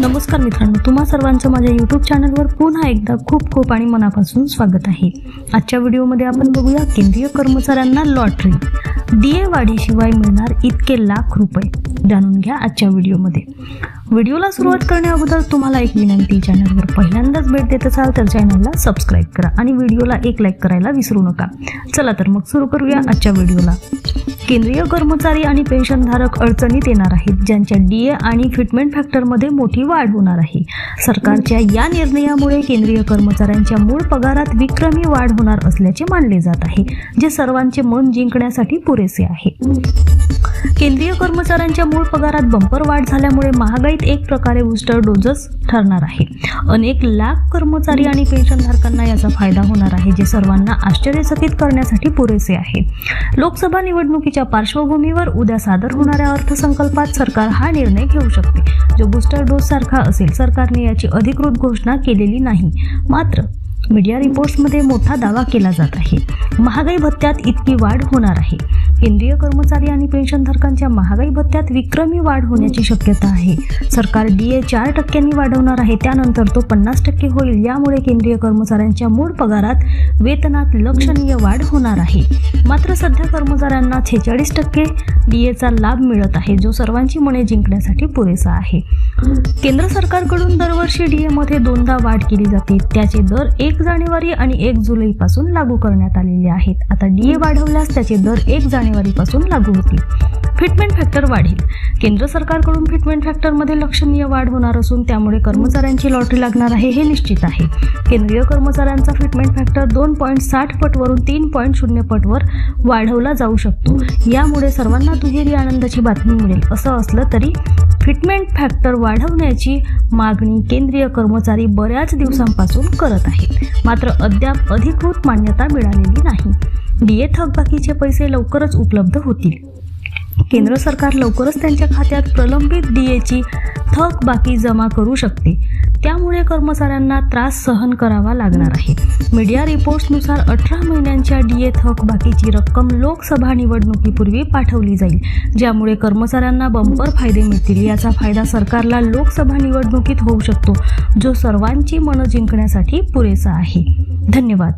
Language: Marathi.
नमस्कार मित्रांनो तुम्हा सर्वांचं माझ्या यूट्यूब चॅनलवर पुन्हा एकदा खूप खूप आणि मनापासून स्वागत आहे. आजच्या व्हिडिओमध्ये आपण बघूया केंद्रीय कर्मचाऱ्यांना लॉटरी. डी वाढीशिवाय मिळणार इतके लाख रुपये. जाणून घ्या आजच्या व्हिडिओमध्ये. व्हिडिओला सुरुवात करण्याअगोदर तुम्हाला एक विनंती चॅनलवर पहिल्यांदाच भेट देत असाल तर चॅनलला सबस्क्राईब करा आणि व्हिडिओला एक लाईक करायला विसरू नका. चला तर मग सुरू करूया आजच्या व्हिडिओला. केंद्रीय कर्मचारी आणि पेन्शनधारक अडचणीत येणार आहेत ज्यांच्या डी ए आणि फिटमेंट फॅक्टरमध्ये मोठी वाढ होणार आहे. सरकारच्या या निर्णयामुळे केंद्रीय कर्मचाऱ्यांच्या मूळ पगारात विक्रमी वाढ होणार असल्याचे मानले जात आहे जे सर्वांचे मन जिंकण्यासाठी पुरेसे आहे. केंद्रीय कर्मचाऱ्यांच्या मूळ पगारात बंपर वाढ झाल्यामुळे महागाईत एक प्रकारे बूस्टर डोजच ठरणार आहे. अनेक लाख कर्मचारी आणि पेन्शनधारकांना याचा फायदा होणार आहे जे सर्वांना आश्चर्यचकित करण्यासाठी पुरेसे आहे. लोकसभा निवडणुकीच्या पार्श्वभूमीवर उद्या सादर होणाऱ्या अर्थसंकल्पात सरकार हा निर्णय घेऊ शकते. जो बूस्टर डोस सारखा असेल सरकारने याची अधिकृत घोषणा केलेली नाही. मात्र मीडिया रिपोर्ट्समध्ये मोठा दावा केला जात आहे. महागाई भत्त्यात इतकी वाढ होणार आहे. केंद्रीय कर्मचारी आणि पेन्शनधारकांच्या महागाई भत्त्यात विक्रमी वाढ होण्याची शक्यता आहे. सरकार डी ए चार टक्क्यांनी वाढवणार आहे. त्यानंतर तो पन्नास टक्के होईल. यामुळे केंद्रीय कर्मचाऱ्यांच्या मूळ पगारात वेतनात लक्षणीय वाढ होणार आहे. मात्र सध्या कर्मचाऱ्यांना छेचाळीस टक्के डी एचा लाभ मिळत आहे जो सर्वांची मने जिंकण्यासाठी पुरेसा आहे. केंद्र सरकारकडून दरवर्षी डी एमध्ये दोनदा वाढ केली जाते. त्याचे दर एक जानेवारी आणि एक जुलैपासून लागू करण्यात आलेले आहेत. आता डी ए वाढवल्यास त्याचे दर एक जानेवारीपासून लागू होतील फिटमेंट फॅक्टर वाढेल. केंद्र सरकारकडून फिटमेंट फॅक्टरमध्ये लक्षणीय वाढ होणार असून त्यामुळे कर्मचाऱ्यांची लॉटरी लागणार आहे हे निश्चित आहे. केंद्रीय कर्मचाऱ्यांचा फिटमेंट फॅक्टर दोन पॉईंट साठ पटवरून तीन पॉईंट शून्य पटवर वाढवला जाऊ शकतो. यामुळे सर्वांना दुहेरी आनंदाची बातमी मिळेल. असं असलं तरी फिटमेंट फॅक्टर वाढवण्याची मागणी केंद्रीय कर्मचारी बऱ्याच दिवसांपासून करत आहेत. मात्र अद्याप अधिकृत मान्यता मिळालेली नाही. डी ए थकबाकीचे पैसे लवकरच उपलब्ध होतील. केंद्र सरकार लवकरच त्यांच्या खात्यात प्रलंबित डी एची थक बाकी जमा करू शकते. त्यामुळे कर्मचाऱ्यांना त्रास सहन करावा लागणार आहे. मीडिया रिपोर्ट्सनुसार अठरा महिन्यांच्या डी ए थक बाकीची रक्कम लोकसभा निवडणुकीपूर्वी पाठवली जाईल. ज्यामुळे कर्मचाऱ्यांना बंपर फायदे मिळतील. याचा फायदा सरकारला लोकसभा निवडणुकीत होऊ शकतो जो सर्वांची मनं जिंकण्यासाठी पुरेसा आहे. धन्यवाद.